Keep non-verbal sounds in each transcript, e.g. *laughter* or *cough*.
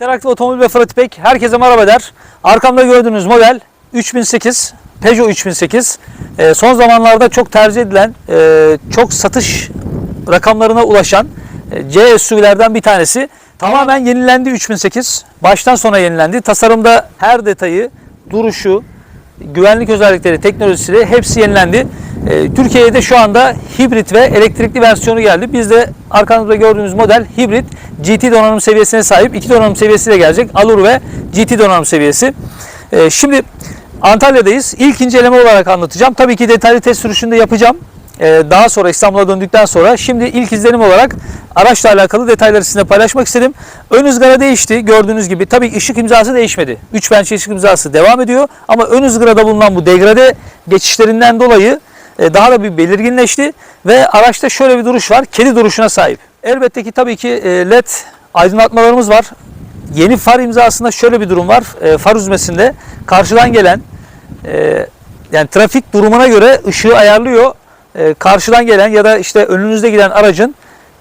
Interaktif Otomobil ve Fıratipek herkese merhaba der. Arkamda gördüğünüz model 3008, Peugeot 3008. Ee, son zamanlarda çok tercih edilen, e, çok satış rakamlarına ulaşan e, C SUV'lerden bir tanesi. Tamamen yenilendi 3008. Baştan sona yenilendi. Tasarımda her detayı, duruşu, güvenlik özellikleri, teknolojisi hepsi yenilendi. Ee, Türkiye'de şu anda hibrit ve elektrikli versiyonu geldi. Biz de arkanızda gördüğünüz model hibrit GT donanım seviyesine sahip. iki donanım seviyesiyle gelecek. Alur ve GT donanım seviyesi. Ee, şimdi Antalya'dayız. İlk inceleme olarak anlatacağım. Tabii ki detaylı test sürüşünde yapacağım. Ee, daha sonra İstanbul'a döndükten sonra şimdi ilk izlenim olarak araçla alakalı detayları sizinle paylaşmak istedim. Ön ızgara değişti gördüğünüz gibi. Tabii ışık imzası değişmedi. 3 pençe ışık imzası devam ediyor. Ama ön ızgarada bulunan bu degrade geçişlerinden dolayı e, daha da bir belirginleşti. Ve araçta şöyle bir duruş var. Kedi duruşuna sahip. Elbette ki tabii ki e, led aydınlatmalarımız var. Yeni far imzasında şöyle bir durum var. E, far üzmesinde karşıdan gelen e, yani trafik durumuna göre ışığı ayarlıyor. E, karşıdan gelen ya da işte önünüzde giden aracın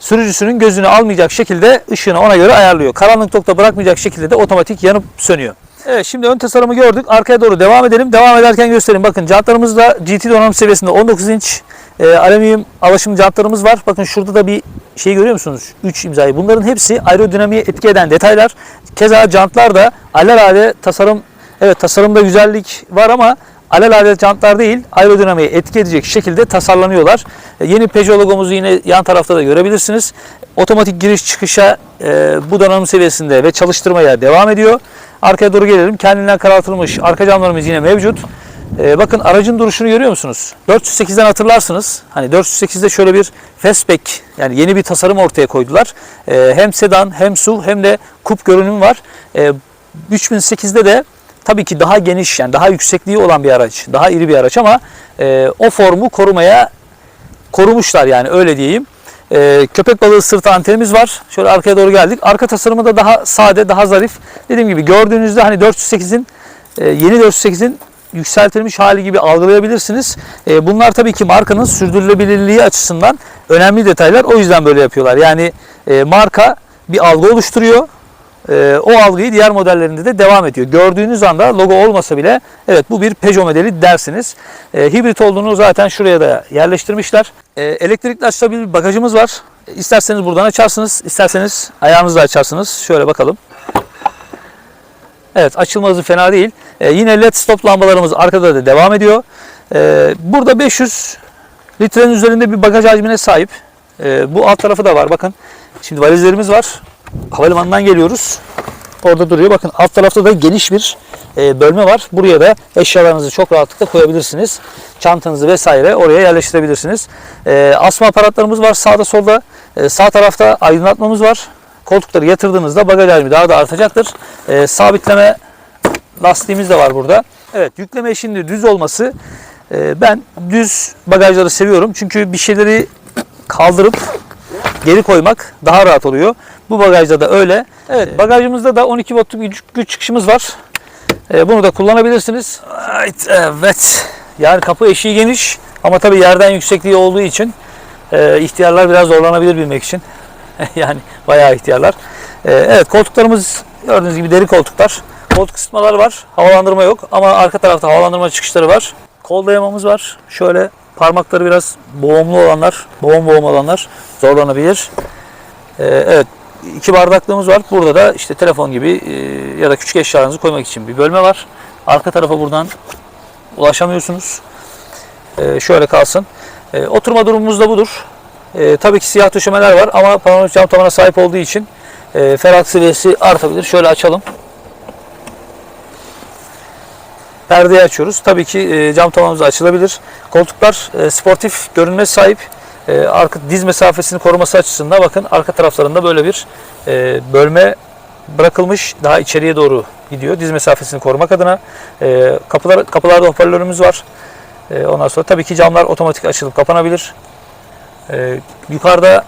sürücüsünün gözünü almayacak şekilde ışığını ona göre ayarlıyor. Karanlık nokta bırakmayacak şekilde de otomatik yanıp sönüyor. Evet şimdi ön tasarımı gördük. Arkaya doğru devam edelim. Devam ederken göstereyim. Bakın jantlarımız da GT donanım seviyesinde 19 inç e, alüminyum alaşım jantlarımız var. Bakın şurada da bir şey görüyor musunuz? 3 imzayı. Bunların hepsi aerodinamiğe etki eden detaylar. Keza jantlar da alelade tasarım evet tasarımda güzellik var ama alelade jantlar değil aerodinamiğe etki edecek şekilde tasarlanıyorlar. E, Yeni Peugeot logomuzu yine yan tarafta da görebilirsiniz. Otomatik giriş çıkışa e, bu donanım seviyesinde ve çalıştırmaya devam ediyor. Arkaya doğru gelelim. Kendinden karartılmış arka camlarımız yine mevcut. E, bakın aracın duruşunu görüyor musunuz? 408'den hatırlarsınız. Hani 408'de şöyle bir fastback yani yeni bir tasarım ortaya koydular. E, hem sedan hem SUV hem de kup görünüm var. E, 3008'de de tabii ki daha geniş yani daha yüksekliği olan bir araç. Daha iri bir araç ama e, o formu korumaya korumuşlar yani öyle diyeyim. Ee, köpek balığı sırtı antenimiz var. Şöyle arkaya doğru geldik. Arka tasarımı da daha sade, daha zarif. Dediğim gibi gördüğünüzde hani 408'in e, yeni 408'in yükseltilmiş hali gibi algılayabilirsiniz. E, bunlar tabii ki markanın sürdürülebilirliği açısından önemli detaylar. O yüzden böyle yapıyorlar. Yani e, marka bir algı oluşturuyor. E, o algıyı diğer modellerinde de devam ediyor. Gördüğünüz anda logo olmasa bile evet bu bir Peugeot modeli dersiniz. E, hibrit olduğunu zaten şuraya da yerleştirmişler. E, elektrikli açılabilir bir bagajımız var. E, İsterseniz buradan açarsınız, isterseniz ayağınızla açarsınız. Şöyle bakalım. Evet açılması fena değil. E, yine led stop lambalarımız arkada da devam ediyor. E, burada 500 litrenin üzerinde bir bagaj hacmine sahip. E, bu alt tarafı da var bakın. Şimdi valizlerimiz var. Havalimanından geliyoruz. Orada duruyor. Bakın alt tarafta da geniş bir e, bölme var. Buraya da eşyalarınızı çok rahatlıkla koyabilirsiniz. Çantanızı vesaire oraya yerleştirebilirsiniz. E, asma aparatlarımız var sağda solda. E, sağ tarafta aydınlatmamız var. Koltukları yatırdığınızda bagaj hacmi daha da artacaktır. Sabitleme lastiğimiz de var burada. Evet yükleme eşiğinde düz olması ben düz bagajları seviyorum. Çünkü bir şeyleri kaldırıp geri koymak daha rahat oluyor. Bu bagajda da öyle. Evet bagajımızda da 12 voltluk güç, güç çıkışımız var. E, bunu da kullanabilirsiniz. Evet, evet. Yani kapı eşiği geniş ama tabii yerden yüksekliği olduğu için e, ihtiyarlar biraz zorlanabilir bilmek için. *laughs* yani bayağı ihtiyarlar. E, evet koltuklarımız gördüğünüz gibi deri koltuklar. Koltuk ısıtmalar var. Havalandırma yok ama arka tarafta havalandırma çıkışları var. Kol dayamamız var. Şöyle parmakları biraz boğumlu olanlar, boğum boğum olanlar zorlanabilir. E, evet iki bardaklığımız var. Burada da işte telefon gibi e, ya da küçük eşyalarınızı koymak için bir bölme var. Arka tarafa buradan ulaşamıyorsunuz. E, şöyle kalsın. E, oturma durumumuz da budur. Tabii ki siyah döşemeler var ama panoramik cam tavana sahip olduğu için ferah seviyesi artabilir. Şöyle açalım. Perdeyi açıyoruz. Tabii ki cam tavanımız açılabilir. Koltuklar sportif görünme sahip. E, arka diz mesafesini koruması açısından bakın arka taraflarında böyle bir e, bölme bırakılmış. Daha içeriye doğru gidiyor. Diz mesafesini korumak adına. E, kapılar kapılarda hoparlörümüz var. E, ondan sonra tabii ki camlar otomatik açılıp kapanabilir. E, yukarıda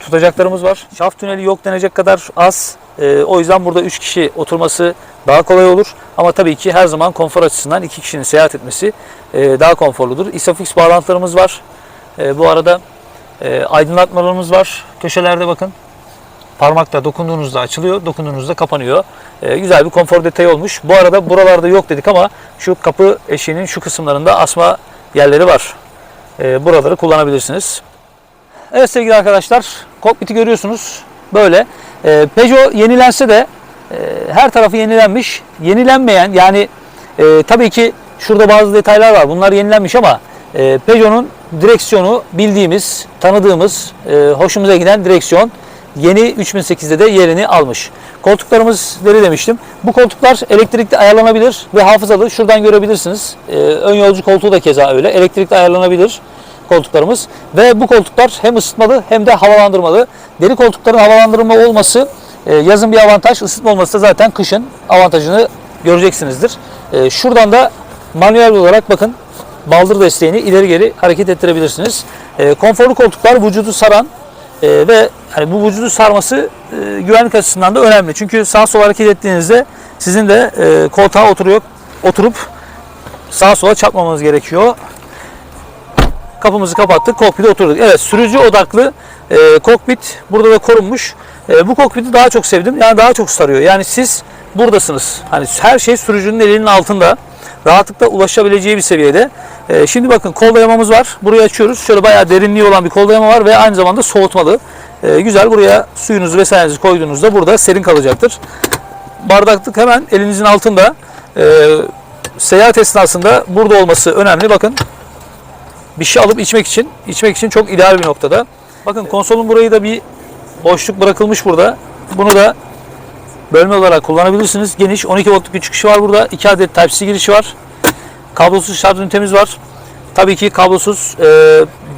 tutacaklarımız var. Şaft tüneli yok denecek kadar az. E, o yüzden burada 3 kişi oturması daha kolay olur. Ama tabii ki her zaman konfor açısından 2 kişinin seyahat etmesi e, daha konforludur. Isofix bağlantılarımız var. E, bu arada e, aydınlatmalarımız var. Köşelerde bakın. parmakla dokunduğunuzda açılıyor, dokunduğunuzda kapanıyor. E, güzel bir konfor detayı olmuş. Bu arada buralarda yok dedik ama şu kapı eşiğinin şu kısımlarında asma yerleri var. E, buraları kullanabilirsiniz. Evet sevgili arkadaşlar, kokpiti görüyorsunuz. Böyle. E, Peugeot yenilense de e, her tarafı yenilenmiş. Yenilenmeyen yani e, tabii ki şurada bazı detaylar var. Bunlar yenilenmiş ama e, Peugeot'un direksiyonu bildiğimiz, tanıdığımız, e, hoşumuza giden direksiyon yeni 3008'de de yerini almış. Koltuklarımız deri demiştim. Bu koltuklar elektrikli ayarlanabilir ve hafızalı. Şuradan görebilirsiniz. E, ön yolcu koltuğu da keza öyle. Elektrikli ayarlanabilir koltuklarımız ve bu koltuklar hem ısıtmalı hem de havalandırmalı. Deri koltukların havalandırma olması e, yazın bir avantaj, ısıtma olması da zaten kışın avantajını göreceksinizdir. Şuradan da manuel olarak bakın baldır desteğini ileri geri hareket ettirebilirsiniz. E, konforlu koltuklar vücudu saran e, ve hani bu vücudu sarması e, güvenlik açısından da önemli. Çünkü sağ sol hareket ettiğinizde sizin de e, koltuğa oturuyor oturup sağa sola çarpmamanız gerekiyor. Kapımızı kapattık, kokpite oturduk. Evet, sürücü odaklı e, kokpit burada da korunmuş. E, bu kokpiti daha çok sevdim. Yani daha çok sarıyor. Yani siz buradasınız. Hani her şey sürücünün elinin altında. Rahatlıkla ulaşabileceği bir seviyede. E, şimdi bakın kol dayamamız var. Burayı açıyoruz. Şöyle bayağı derinliği olan bir kol dayama var ve aynı zamanda soğutmalı. E, güzel. Buraya suyunuzu vesairenizi koyduğunuzda burada serin kalacaktır. Bardaklık hemen elinizin altında. E, seyahat esnasında burada olması önemli. Bakın bir şey alıp içmek için içmek için çok ideal bir noktada. Bakın konsolun burayı da bir boşluk bırakılmış burada. Bunu da bölme olarak kullanabilirsiniz. Geniş 12 voltluk bir çıkışı var burada. 2 adet Type-C girişi var. Kablosuz şarj ünitemiz var. Tabii ki kablosuz e,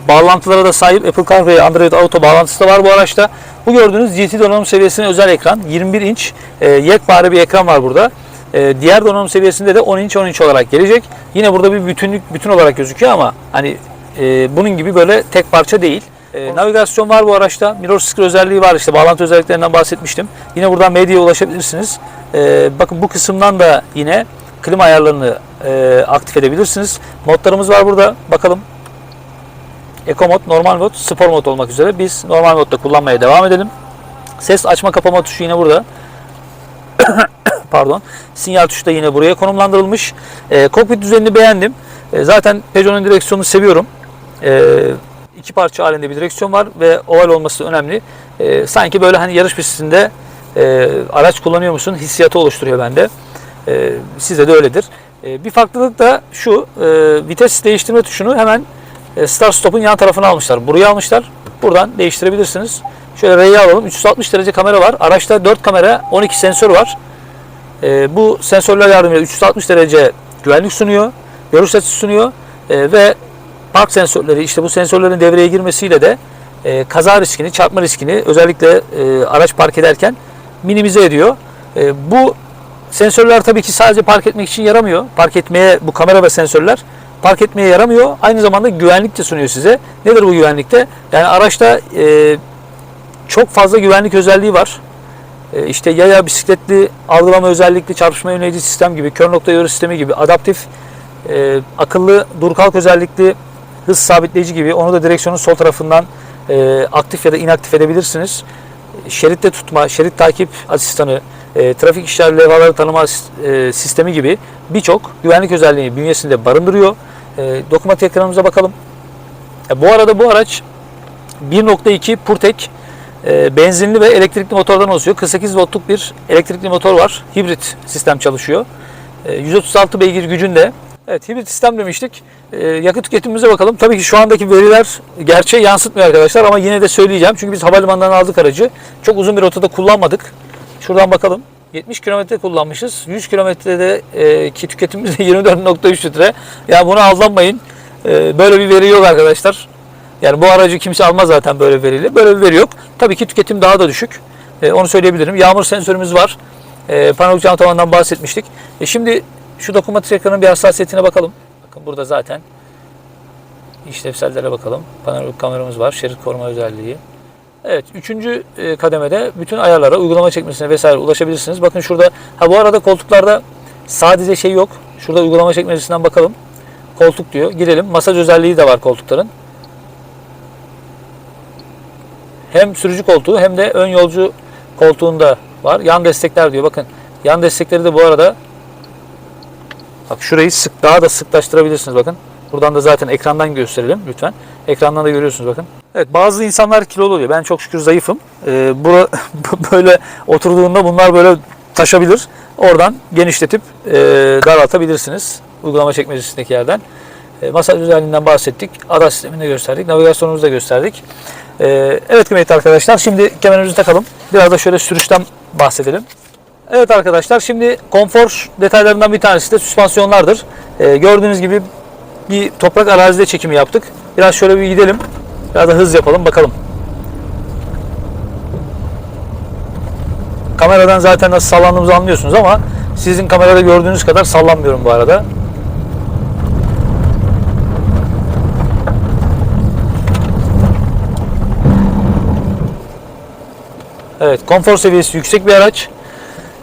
bağlantılara da sahip Apple CarPlay, Android Auto bağlantısı da var bu araçta. Bu gördüğünüz GT donanım seviyesine özel ekran. 21 inç e, yekpare bir ekran var burada. E, diğer donanım seviyesinde de 10 inç 10 inç olarak gelecek. Yine burada bir bütünlük bütün olarak gözüküyor ama hani e, bunun gibi böyle tek parça değil. E, navigasyon var bu araçta. Mirror sticker özelliği var. İşte bağlantı özelliklerinden bahsetmiştim. Yine buradan medyaya ulaşabilirsiniz. E, bakın bu kısımdan da yine klima ayarlarını e, aktif edebilirsiniz. Modlarımız var burada. Bakalım. Eco mod, normal mod, spor mod olmak üzere. Biz normal modda kullanmaya devam edelim. Ses açma kapama tuşu yine burada. *coughs* Pardon. Sinyal tuşu da yine buraya konumlandırılmış. E, kokpit düzenini beğendim. E, zaten Peugeot'un direksiyonunu seviyorum. E, iki parça halinde bir direksiyon var ve oval olması önemli. E, sanki böyle hani yarış pistinde e, araç kullanıyor musun hissiyatı oluşturuyor bende. E, size de öyledir. E, bir farklılık da şu, e, vites değiştirme tuşunu hemen e, start stop'un yan tarafına almışlar. Buraya almışlar. Buradan değiştirebilirsiniz. Şöyle R'yi alalım. 360 derece kamera var. Araçta 4 kamera, 12 sensör var. E, bu sensörler yardımıyla 360 derece güvenlik sunuyor. Görüş açısı sunuyor. E, ve park sensörleri işte bu sensörlerin devreye girmesiyle de e, kaza riskini, çarpma riskini özellikle e, araç park ederken minimize ediyor. E, bu sensörler tabii ki sadece park etmek için yaramıyor. Park etmeye bu kamera ve sensörler park etmeye yaramıyor. Aynı zamanda güvenlik de sunuyor size. Nedir bu güvenlikte? Yani araçta e, çok fazla güvenlik özelliği var. E, işte yaya, bisikletli, algılama özellikli, çarpışma önleyici sistem gibi, kör nokta uyarı sistemi gibi, adaptif, e, akıllı dur kalk özellikli, hız sabitleyici gibi onu da direksiyonun sol tarafından e, aktif ya da inaktif edebilirsiniz. Şeritte tutma, şerit takip asistanı, e, trafik işaret levhaları tanıma e, sistemi gibi birçok güvenlik özelliğini bünyesinde barındırıyor. E, dokunmatik ekranımıza bakalım. E, bu arada bu araç 1.2 Purtek e, benzinli ve elektrikli motordan oluşuyor. 48 voltluk bir elektrikli motor var. Hibrit sistem çalışıyor. E, 136 beygir gücünde. Evet hibrit sistem demiştik. E, yakıt tüketimimize bakalım. Tabii ki şu andaki veriler gerçeği yansıtmıyor arkadaşlar ama yine de söyleyeceğim. Çünkü biz havalimanından aldık aracı. Çok uzun bir rotada kullanmadık. Şuradan bakalım. 70 kilometre kullanmışız. 100 kilometrede e, ki tüketimimiz *laughs* de 24.3 litre. Yani buna aldanmayın. E, böyle bir veri yok arkadaşlar. Yani bu aracı kimse almaz zaten böyle veriyle. Böyle bir veri yok. Tabii ki tüketim daha da düşük. E, onu söyleyebilirim. Yağmur sensörümüz var. E, panoramik cam tavandan bahsetmiştik. E, şimdi şu dokunmatik ekranın bir hassasiyetine bakalım. Bakın burada zaten işlevsellere bakalım. Panoramik kameramız var. Şerit koruma özelliği. Evet, üçüncü e, kademede bütün ayarlara, uygulama çekmesine vesaire ulaşabilirsiniz. Bakın şurada, ha bu arada koltuklarda sadece şey yok. Şurada uygulama çekmesinden bakalım. Koltuk diyor. Girelim. Masaj özelliği de var koltukların. Hem sürücü koltuğu hem de ön yolcu koltuğunda var. Yan destekler diyor. Bakın yan destekleri de bu arada bak şurayı sık daha da sıklaştırabilirsiniz bakın. Buradan da zaten ekrandan gösterelim lütfen. Ekrandan da görüyorsunuz bakın. Evet bazı insanlar kilolu oluyor. Ben çok şükür zayıfım. Ee, bura, *laughs* böyle oturduğunda bunlar böyle taşabilir. Oradan genişletip e, daraltabilirsiniz. Uygulama çekmecesindeki yerden. E, masaj özelliğinden bahsettik. Ada sistemini de gösterdik. Navigasyonumuzu da gösterdik. E, evet kıymetli arkadaşlar şimdi kemerimizi takalım. Biraz da şöyle sürüşten bahsedelim. Evet arkadaşlar şimdi konfor detaylarından bir tanesi de süspansiyonlardır. E, gördüğünüz gibi bir toprak arazide çekimi yaptık. Biraz şöyle bir gidelim. Biraz da hız yapalım bakalım. Kameradan zaten nasıl sallandığımızı anlıyorsunuz ama sizin kamerada gördüğünüz kadar sallanmıyorum bu arada. Evet, konfor seviyesi yüksek bir araç.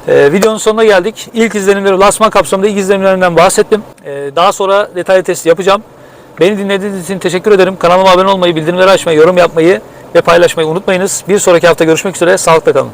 Ee, videonun sonuna geldik. İlk izlenimleri, lansman kapsamında ilk izlenimlerinden bahsettim. Ee, daha sonra detaylı testi yapacağım. Beni dinlediğiniz için teşekkür ederim. Kanalıma abone olmayı, bildirimleri açmayı, yorum yapmayı ve paylaşmayı unutmayınız. Bir sonraki hafta görüşmek üzere. Sağlıkla kalın.